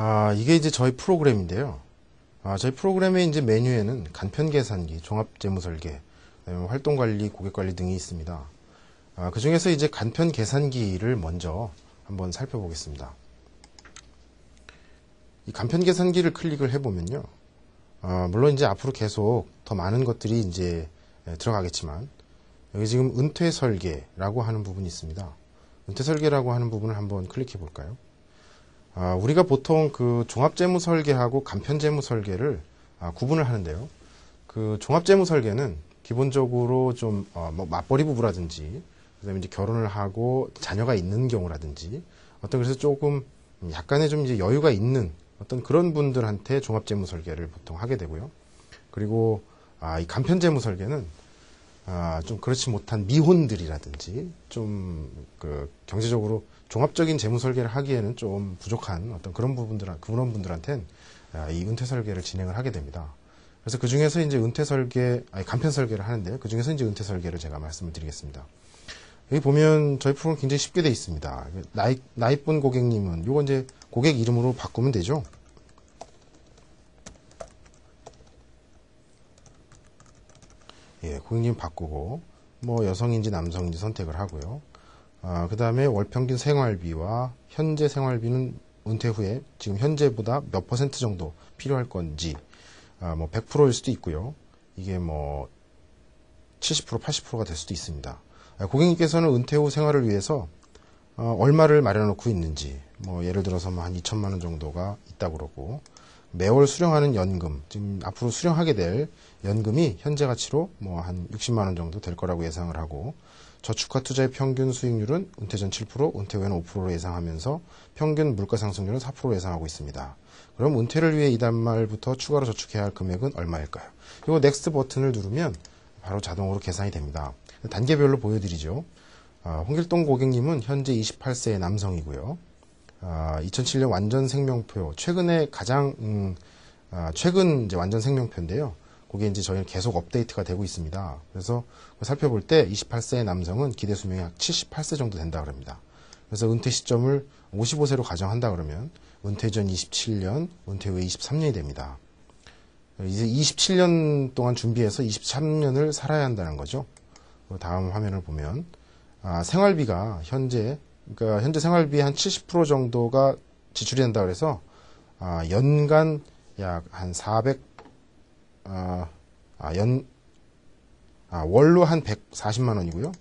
아, 이게 이제 저희 프로그램인데요. 아, 저희 프로그램의 이제 메뉴에는 간편 계산기, 종합 재무 설계, 그다음에 활동 관리, 고객 관리 등이 있습니다. 아, 그 중에서 이제 간편 계산기를 먼저 한번 살펴보겠습니다. 이 간편 계산기를 클릭을 해보면요. 아, 물론 이제 앞으로 계속 더 많은 것들이 이제 예, 들어가겠지만 여기 지금 은퇴 설계라고 하는 부분이 있습니다. 은퇴 설계라고 하는 부분을 한번 클릭해 볼까요? 아, 우리가 보통 그 종합재무 설계하고 간편재무 설계를 아, 구분을 하는데요. 그 종합재무 설계는 기본적으로 좀 어, 뭐 맞벌이 부부라든지 그다음에 이제 결혼을 하고 자녀가 있는 경우라든지 어떤 그래서 조금 약간의 좀 이제 여유가 있는 어떤 그런 분들한테 종합재무 설계를 보통 하게 되고요. 그리고 아, 이 간편재무 설계는 아, 좀 그렇지 못한 미혼들이라든지 좀 그 경제적으로 종합적인 재무 설계를 하기에는 좀 부족한 어떤 그런 부분들 그런 분들한테는 아, 이 은퇴 설계를 진행을 하게 됩니다. 그래서 그 중에서 이제 은퇴 설계, 아니 간편 설계를 하는데요. 그 중에서 이제 은퇴 설계를 제가 말씀을 드리겠습니다. 여기 보면 저희 프로그램 굉장히 쉽게 되어 있습니다. 나이, 나이쁜 고객님은 요거 이제 고객 이름으로 바꾸면 되죠. 예, 고객님 바꾸고 뭐 여성인지 남성인지 선택을 하고요. 아, 그 다음에 월평균 생활비와 현재 생활비는 은퇴 후에 지금 현재보다 몇 퍼센트 정도 필요할 건지 아, 뭐 100%일 수도 있고요. 이게 뭐 70% 80%가 될 수도 있습니다. 아, 고객님께서는 은퇴 후 생활을 위해서 어, 얼마를 마련해 놓고 있는지 뭐 예를 들어서 뭐한 2천만 원 정도가 있다 그러고 매월 수령하는 연금 지금 앞으로 수령하게 될 연금이 현재 가치로 뭐 한 60만 원 정도 될 거라고 예상을 하고 저축과 투자의 평균 수익률은 은퇴 전 7%, 은퇴 후에는 5%로 예상하면서 평균 물가 상승률은 4%로 예상하고 있습니다. 그럼 은퇴를 위해 이달 말부터 추가로 저축해야 할 금액은 얼마일까요? 이거 넥스트 버튼을 누르면 바로 자동으로 계산이 됩니다. 단계별로 보여드리죠. 아, 홍길동 고객님은 현재 28세의 남성이고요. 아, 2007년 완전 생명표 최근에 가장 음, 아, 최근 이제 완전 생명표인데요. 그게 이제 저희는 계속 업데이트가 되고 있습니다. 그래서 살펴볼 때 28세의 남성은 기대 수명이 약 78세 정도 된다 그럽니다. 그래서 은퇴 시점을 55세로 가정한다 그러면 은퇴 전 27년, 은퇴 후에 23년이 됩니다. 이제 27년 동안 준비해서 23년을 살아야 한다는 거죠. 다음 화면을 보면 아, 생활비가 현재 그러니까 현재 생활비 한 70% 정도가 지출이 된다 그래서 아, 연간 약 한 400, 아, 아, 연, 아, 월로 한 140만 원이고요.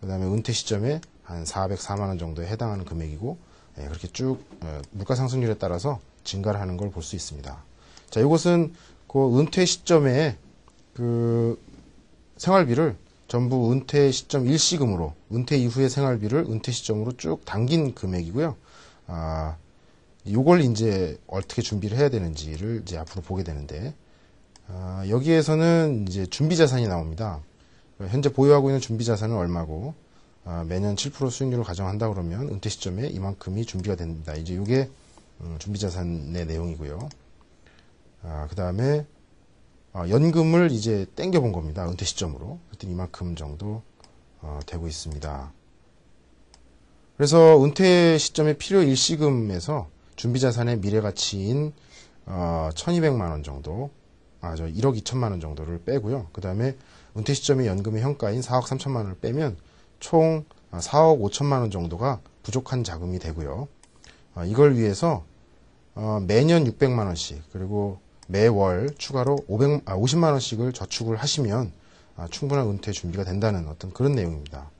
그 다음에 은퇴 시점에 한 404만 원 정도에 해당하는 금액이고, 예, 그렇게 쭉 어, 물가 상승률에 따라서 증가를 하는 걸 볼 수 있습니다. 자, 이것은 그 은퇴 시점에 그 생활비를 전부 은퇴 시점 일시금으로 은퇴 이후의 생활비를 은퇴 시점으로 쭉 당긴 금액이고요. 아, 요걸 이제 어떻게 준비를 해야 되는지를 이제 앞으로 보게 되는데 아, 여기에서는 이제 준비 자산이 나옵니다. 현재 보유하고 있는 준비 자산은 얼마고 아, 매년 7% 수익률을 가정한다 그러면 은퇴 시점에 이만큼이 준비가 된다. 이제 이게 음, 준비 자산의 내용이고요. 아, 그 다음에 어, 연금을 이제 땡겨 본 겁니다. 은퇴 시점으로. 그랬더니 이만큼 정도 어, 되고 있습니다. 그래서 은퇴 시점의 필요 일시금에서 준비자산의 미래가치인 어, 1200만 원 정도, 아, 저 1억 2천만 원 정도를 빼고요. 그 다음에 은퇴 시점의 연금의 현가인 4억 3천만 원을 빼면 총 4억 5천만 원 정도가 부족한 자금이 되고요. 어, 이걸 위해서 어, 매년 600만 원씩 그리고 매월 추가로 500, 아, 50만 원씩을 저축을 하시면 아, 충분한 은퇴 준비가 된다는 어떤 그런 내용입니다.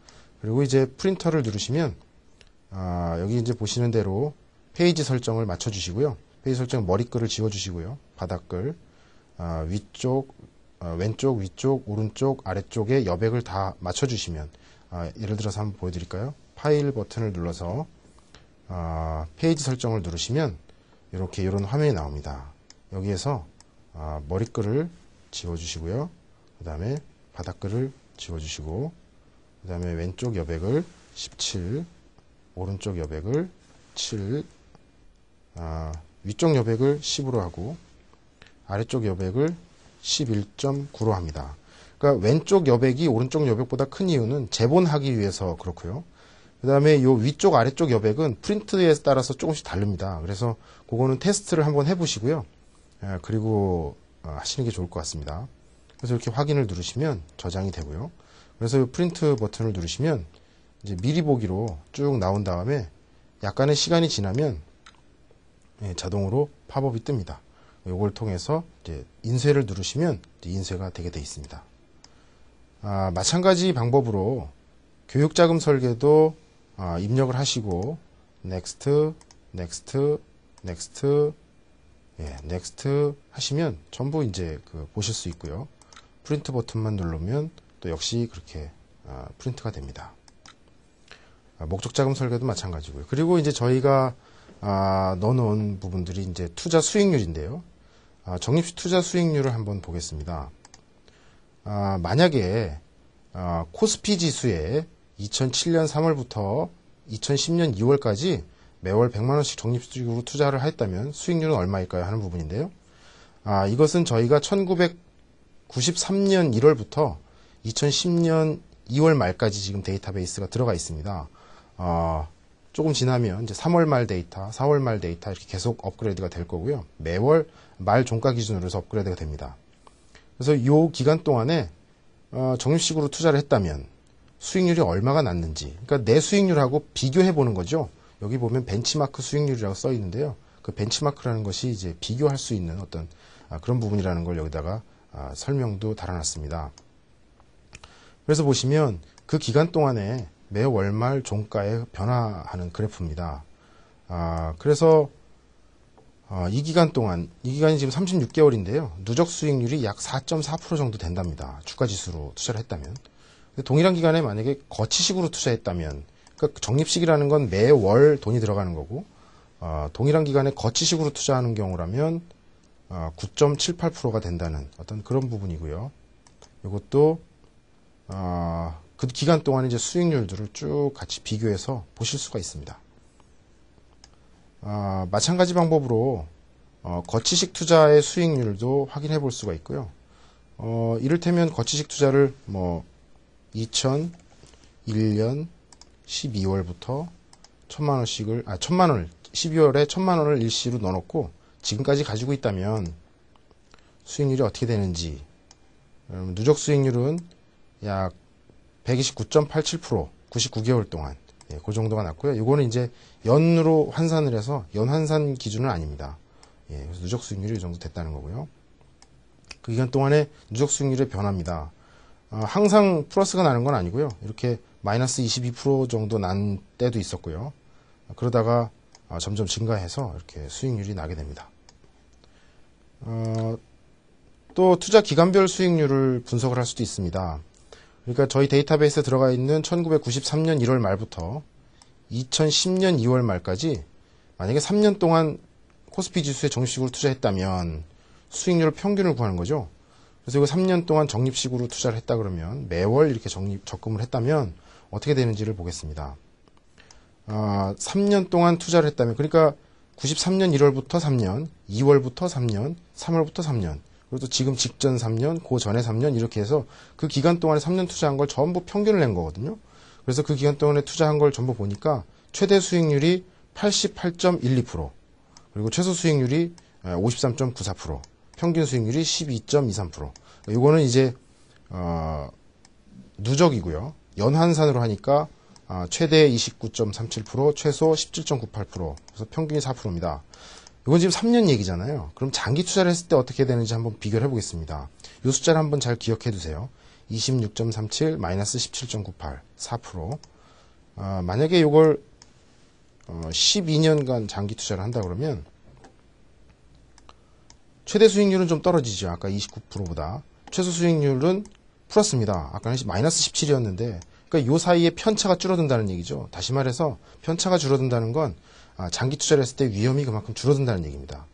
그리고 이제 프린터를 누르시면 아, 여기 이제 보시는 대로 페이지 설정을 맞춰주시고요. 페이지 설정 머리글을 지워주시고요. 바닥글 아, 위쪽 아, 왼쪽 위쪽 오른쪽 아래쪽에 여백을 다 맞춰주시면 아, 예를 들어서 한번 보여드릴까요? 파일 버튼을 눌러서 아, 페이지 설정을 누르시면 이렇게 이런 화면이 나옵니다. 여기에서 아, 머리글을 지워주시고요. 그 다음에 바닥글을 지워주시고 그 다음에 왼쪽 여백을 17 오른쪽 여백을 7 아, 위쪽 여백을 10으로 하고 아래쪽 여백을 11.9로 합니다. 그러니까 왼쪽 여백이 오른쪽 여백보다 큰 이유는 재본하기 위해서 그렇고요. 그 다음에 요 위쪽 아래쪽 여백은 프린트에 따라서 조금씩 다릅니다. 그래서 그거는 테스트를 한번 해보시고요. 예, 그리고 어, 하시는 게 좋을 것 같습니다. 그래서 이렇게 확인을 누르시면 저장이 되고요. 그래서 이 프린트 버튼을 누르시면 이제 미리 보기로 쭉 나온 다음에 약간의 시간이 지나면 예, 자동으로 팝업이 뜹니다. 이걸 통해서 이제 인쇄를 누르시면 인쇄가 되게 되어 있습니다. 아, 마찬가지 방법으로 교육자금 설계도 아, 입력을 하시고 next, next, next, 예, next 하시면 전부 이제 그 보실 수 있고요. 프린트 버튼만 누르면 또 역시 그렇게 아, 프린트가 됩니다. 아, 목적 자금 설계도 마찬가지고요. 그리고 이제 저희가 아, 넣어놓은 부분들이 이제 투자 수익률인데요. 아, 적립식 투자 수익률을 한번 보겠습니다. 아, 만약에 아, 코스피 지수에 2007년 3월부터 2010년 2월까지 매월 100만 원씩 적립식으로 투자를 했다면 수익률은 얼마일까요? 하는 부분인데요. 아, 이것은 저희가 1993년 1월부터 2010년 2월 말까지 지금 데이터베이스가 들어가 있습니다. 어, 조금 지나면 이제 3월 말 데이터, 4월 말 데이터 이렇게 계속 업그레이드가 될 거고요. 매월 말 종가 기준으로 해서 업그레이드가 됩니다. 그래서 이 기간 동안에 어, 적립식으로 투자를 했다면 수익률이 얼마가 났는지, 그러니까 내 수익률하고 비교해 보는 거죠. 여기 보면 벤치마크 수익률이라고 써 있는데요. 그 벤치마크라는 것이 이제 비교할 수 있는 어떤 아, 그런 부분이라는 걸 여기다가 아, 설명도 달아놨습니다. 그래서 보시면 그 기간 동안에 매 월말 종가에 변화하는 그래프입니다. 아, 그래서 어, 이 기간 동안, 이 기간이 지금 36개월인데요. 누적 수익률이 약 4.4% 정도 된답니다. 주가 지수로 투자를 했다면. 동일한 기간에 만약에 거치식으로 투자했다면, 그러니까 적립식이라는 건 매월 돈이 들어가는 거고, 어, 동일한 기간에 거치식으로 투자하는 경우라면 어, 9.78%가 된다는 어떤 그런 부분이고요. 이것도 어, 그 기간 동안 이제 수익률들을 쭉 같이 비교해서 보실 수가 있습니다. 어, 마찬가지 방법으로 어, 거치식 투자의 수익률도 확인해 볼 수가 있고요. 어, 이를테면 거치식 투자를 뭐 2001년 12월부터 천만 원씩을 아 천만 원을 12월에 천만 원을 일시로 넣어놓고 지금까지 가지고 있다면 수익률이 어떻게 되는지 누적 수익률은 약 129.87% 99개월 동안 예, 그 정도가 났고요. 이거는 이제 연으로 환산을 해서 연환산 기준은 아닙니다. 예, 그래서 누적 수익률이 이 정도 됐다는 거고요. 그 기간 동안에 누적 수익률의 변화입니다. 어, 항상 플러스가 나는 건 아니고요. 이렇게 마이너스 22% 정도 난 때도 있었고요. 그러다가 어, 점점 증가해서 이렇게 수익률이 나게 됩니다. 어, 또 투자 기간별 수익률을 분석을 할 수도 있습니다. 그러니까 저희 데이터베이스에 들어가 있는 1993년 1월 말부터 2010년 2월 말까지 만약에 3년 동안 코스피 지수에 정식으로 투자했다면 수익률 평균을 구하는 거죠. 그래서 이거 3년 동안 적립식으로 투자를 했다 그러면 매월 이렇게 적립, 적금을 했다면 어떻게 되는지를 보겠습니다. 아, 3년 동안 투자를 했다면 그러니까 93년 1월부터 3년, 2월부터 3년, 3월부터 3년, 그리고 또 지금 직전 3년, 그 전에 3년 이렇게 해서 그 기간 동안에 3년 투자한 걸 전부 평균을 낸 거거든요. 그래서 그 기간 동안에 투자한 걸 전부 보니까 최대 수익률이 88.12%, 그리고 최소 수익률이 53.94%, 평균 수익률이 12.23%. 이거는 이제 어, 누적이고요. 연환산으로 하니까 아, 최대 29.37%, 최소 17.98%, 그래서 평균이 4%입니다. 이건 지금 3년 얘기잖아요. 그럼 장기 투자를 했을 때 어떻게 되는지 한번 비교를 해보겠습니다. 이 숫자를 한번 잘 기억해 두세요. 26.37 마이너스 17.98 4%. 아, 만약에 이걸 어, 12년간 장기 투자를 한다 그러면 최대 수익률은 좀 떨어지죠. 아까 29%보다. 최소 수익률은 플러스입니다. 아까는 마이너스 17이었는데 그러니까 요 사이에 편차가 줄어든다는 얘기죠. 다시 말해서 편차가 줄어든다는 건 아, 장기 투자를 했을 때 위험이 그만큼 줄어든다는 얘기입니다.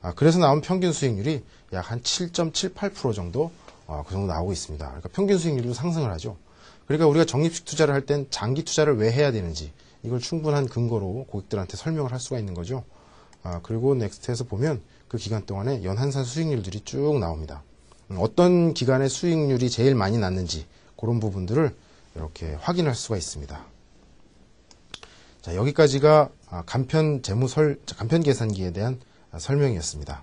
아, 그래서 나온 평균 수익률이 약 한 7.78% 정도 어, 그 정도 나오고 있습니다. 그러니까 평균 수익률도 상승을 하죠. 그러니까 우리가 적립식 투자를 할 땐 장기 투자를 왜 해야 되는지 이걸 충분한 근거로 고객들한테 설명을 할 수가 있는 거죠. 아, 그리고 넥스트에서 보면 그 기간 동안에 연한산 수익률들이 쭉 나옵니다. 음, 어떤 기간의 수익률이 제일 많이 났는지 그런 부분들을 이렇게 확인할 수가 있습니다. 자, 여기까지가 아, 간편 재무 설, 간편 계산기에 대한 아, 설명이었습니다.